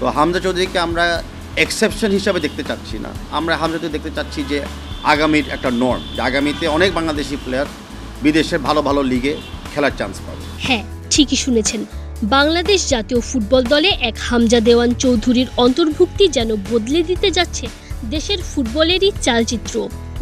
তো হামজা চৌধুরীকে আমরা এক্সেপশন হিসাবে দেখতে চাচ্ছি না। আমরা হামজা চৌধুরী দেখতে চাচ্ছি যে আগামীর একটা নর্ম যে আগামীতে অনেক বাংলাদেশি প্লেয়ার বিদেশের ভালো ভালো লিগে খেলার চান্স পাবে। হ্যাঁ ঠিকই শুনেছেন। বাংলাদেশ জাতীয় ফুটবল দলে এক হামজা দেওয়ান চৌধুরীর অন্তর্ভুক্তি যেন বদলে দিতে যাচ্ছে দেশের ফুটবলেরই চালচিত্র।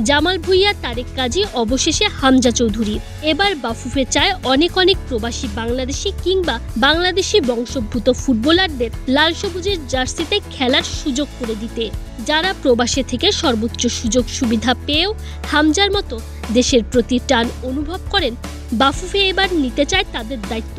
জামাল ভুইয়া, তারেক কাজী, অবশেষে হামজা চৌধুরী। এবার বাফুফে চায় অনেক অনেক প্রবাসী বাংলাদেশি কিংবা বাংলাদেশি বংশোদ্ভূত ফুটবলারদের লাল সবুজের জার্সিতে খেলার সুযোগ করে দিতে। যারা প্রবাসে থেকে সর্বোচ্চ সুযোগ সুবিধা পেয়েও হামজার মতো দেশের প্রতি টান অনুভব করেন, বাফুফে এবার নিতে চায় তাদের দায়িত্ব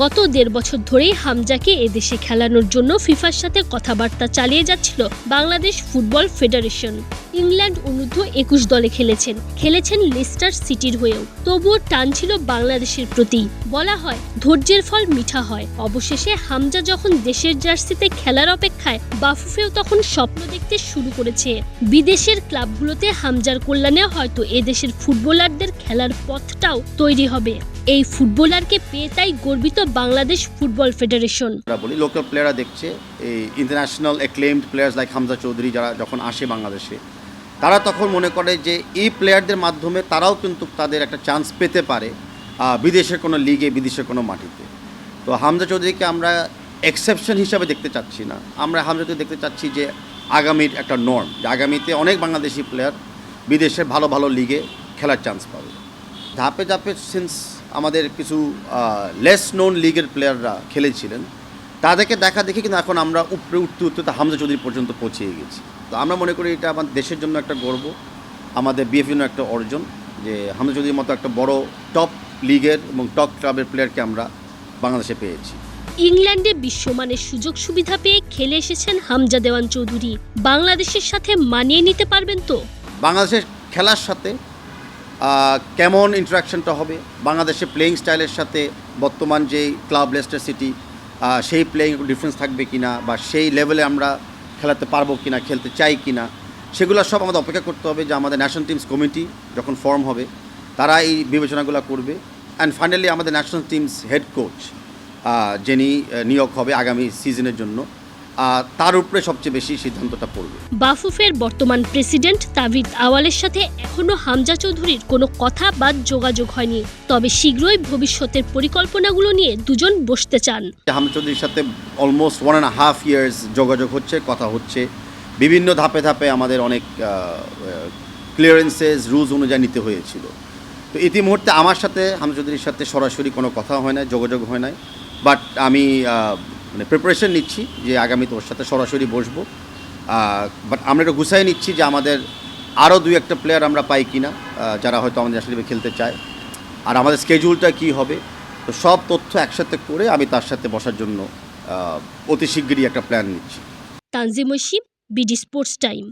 গত দেড় বছর ধরেই হামজাকে এদেশে খেলানোর জন্য ফিফার সাথে কথাবার্তা চালিয়ে যাচ্ছিল বাংলাদেশ ফুটবল ফেডারেশন। ইংল্যান্ড অনূর্ধ্ব একুশ দলে খেলেছেন। খেলেছেন লেস্টার সিটির হয়েও। তবুও টান ছিল বাংলাদেশের প্রতি। বলা হয়, ধৈর্যের ফল মিঠা হয়। অবশেষে হামজা যখন দেশের জার্সিতে খেলার অপেক্ষায়, বাফুফেও তখন স্বপ্ন দেখতে শুরু করেছে। বিদেশের ক্লাবগুলোতে হামজার কল্যাণে হয়তো এদেশের ফুটবলারদের খেলার পথটাও তৈরি হবে। এই ফুটবলারকে পেয়ে তাই গর্বিত বাংলাদেশ ফুটবল ফেডারেশন। আমরা বলি লোকাল প্লেয়াররা দেখছে, এই international acclaimed players like Hamza Choudhury যারা যখন আসে বাংলাদেশে, তারা তখন মনে করে যে এই প্লেয়ারদের মাধ্যমে তারাও কিন্তু তাদের একটা চান্স পেতে পারে বিদেশের কোনো লিগে বিদেশের কোনো মাটিতে। তো হামজা চৌধুরীকে আমরা এক্সেপশন হিসাবে দেখতে চাচ্ছি না। আমরা হামজা চৌধুরী দেখতে চাচ্ছি যে আগামীর একটা নর্ম যে আগামীতে অনেক বাংলাদেশি প্লেয়ার বিদেশের ভালো ভালো লিগে খেলার চান্স পাবে। ধাপে ধাপে সিন্স আমাদের কিছু লেস নোন লিগের প্লেয়াররা খেলেছিলেন। তাদেরকে দেখা দেখে কিন্তু এখন আমরা উপরে উঠতে উঠতে তো হামজা চৌধুরী পর্যন্ত পৌঁছে গেছি। তো আমরা মনে করি এটা আমাদের দেশের জন্য একটা গর্ব আমাদের বিএফ জন্য একটা অর্জন যে হামজা চৌধুরীর মতো একটা বড় টপ লিগের এবং টপ ক্লাবের প্লেয়ারকে আমরা বাংলাদেশে পেয়েছি। ইংল্যান্ডে বিশ্বমানের সুযোগ সুবিধা পেয়ে খেলে এসেছেন হামজা দেওয়ান চৌধুরী। বাংলাদেশের সাথে মানিয়ে নিতে পারবেন তো? বাংলাদেশের খেলার সাথে কেমন ইন্টারাকশনটা হবে? বাংলাদেশের প্লেয়িং স্টাইলের সাথে বর্তমান যেই ক্লাব লেস্টার সিটি সেই প্লেয়িং ডিফারেন্স থাকবে কি না বা সেই লেভেলে আমরা খেলাতে পারব কিনা, খেলতে চাই কি না সেগুলো সব আমাদের অপেক্ষা করতে হবে যে আমাদের ন্যাশনাল টিমস কমিটি যখন ফর্ম হবে, তারা এই বিবেচনাগুলো করবে। অ্যান্ড ফাইনালি আমাদের ন্যাশনাল টিমস হেড কোচ যিনি নিয়োগ হবে আগামী সিজনের জন্য। তার উপরে সবচেয়ে বেশি সিদ্ধান্তটা পড়বে। বাফুফের বর্তমান প্রেসিডেন্ট তাভিদ আওয়ালের সাথে এখনও হামজা চৌধুরীর কোনো কথা বা যোগাযোগ হয়নি। তবে শীঘ্রই ভবিষ্যতের পরিকল্পনাগুলো নিয়ে দুজন বসতে চান। হামদ চৌধুরীর সাথে almost one and half years যোগাযোগ হচ্ছে কথা হচ্ছে। বিভিন্ন ধাপে ধাপে আমাদের অনেক ক্লিয়ারেন্সেস রুলস অনুযায়ী নিতে হয়েছিল। তো ইতিমুহূর্তে আমার সাথে হামদ চৌধুরীর সাথে সরাসরি কোনো কথা হয় না যোগাযোগ হয় নাই। বাট আমি মানে প্রিপারেশন নিচ্ছি যে আগামী তোর সাথে সরাসরি বসবো। বাট আমরা এটা গুছাই নিচ্ছি যে আমাদের আরও দুই একটা প্লেয়ার আমরা পাই কি না যারা হয়তো আমাদের টিমে খেলতে চায়। আর আমাদের স্কেজুলটা কি হবে, তো সব তথ্য একসাথে করে আমি তার সাথে বসার জন্য অতি শীঘ্রই একটা প্ল্যান নিচ্ছি। Tanjim BD sports time.